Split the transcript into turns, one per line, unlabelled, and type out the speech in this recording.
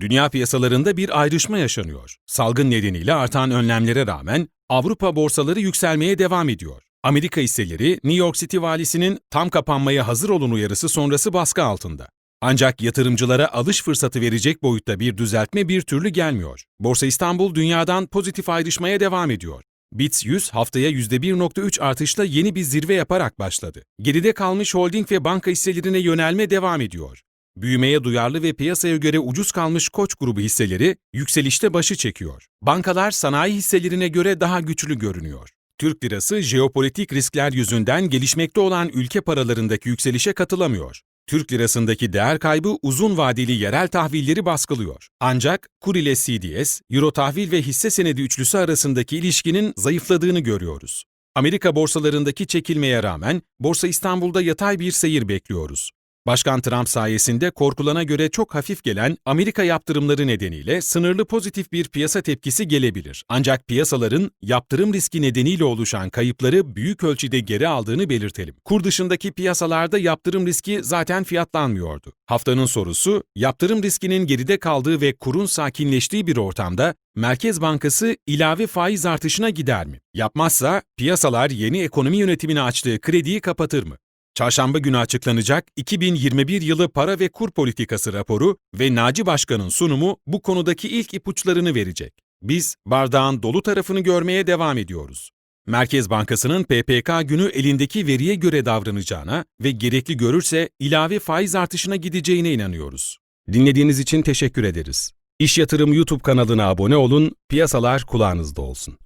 Dünya piyasalarında bir ayrışma yaşanıyor. Salgın nedeniyle artan önlemlere rağmen Avrupa borsaları yükselmeye devam ediyor. Amerika hisseleri New York City valisinin tam kapanmaya hazır olun uyarısı sonrası baskı altında. Ancak yatırımcılara alış fırsatı verecek boyutta bir düzeltme bir türlü gelmiyor. Borsa İstanbul dünyadan pozitif ayrışmaya devam ediyor. BITS 100 haftaya %1.3 artışla yeni bir zirve yaparak başladı. Geride kalmış holding ve banka hisselerine yönelme devam ediyor. Büyümeye duyarlı ve piyasaya göre ucuz kalmış Koç grubu hisseleri yükselişte başı çekiyor. Bankalar sanayi hisselerine göre daha güçlü görünüyor. Türk lirası jeopolitik riskler yüzünden gelişmekte olan ülke paralarındaki yükselişe katılamıyor. Türk lirasındaki değer kaybı uzun vadeli yerel tahvilleri baskılıyor. Ancak kur ile CDS, Euro tahvil ve hisse senedi üçlüsü arasındaki ilişkinin zayıfladığını görüyoruz. Amerika borsalarındaki çekilmeye rağmen Borsa İstanbul'da yatay bir seyir bekliyoruz. Başkan Trump sayesinde korkulana göre çok hafif gelen Amerika yaptırımları nedeniyle sınırlı pozitif bir piyasa tepkisi gelebilir. Ancak piyasaların yaptırım riski nedeniyle oluşan kayıpları büyük ölçüde geri aldığını belirtelim. Kur dışındaki piyasalarda yaptırım riski zaten fiyatlanmıyordu. Haftanın sorusu, yaptırım riskinin geride kaldığı ve kurun sakinleştiği bir ortamda Merkez Bankası ilave faiz artışına gider mi? Yapmazsa piyasalar yeni ekonomi yönetimine açtığı krediyi kapatır mı? Çarşamba günü açıklanacak 2021 yılı para ve kur politikası raporu ve Naci Başkan'ın sunumu bu konudaki ilk ipuçlarını verecek. Biz bardağın dolu tarafını görmeye devam ediyoruz. Merkez Bankası'nın PPK günü elindeki veriye göre davranacağına ve gerekli görürse ilave faiz artışına gideceğine inanıyoruz. Dinlediğiniz için teşekkür ederiz. İş Yatırım YouTube kanalına abone olun, piyasalar kulağınızda olsun.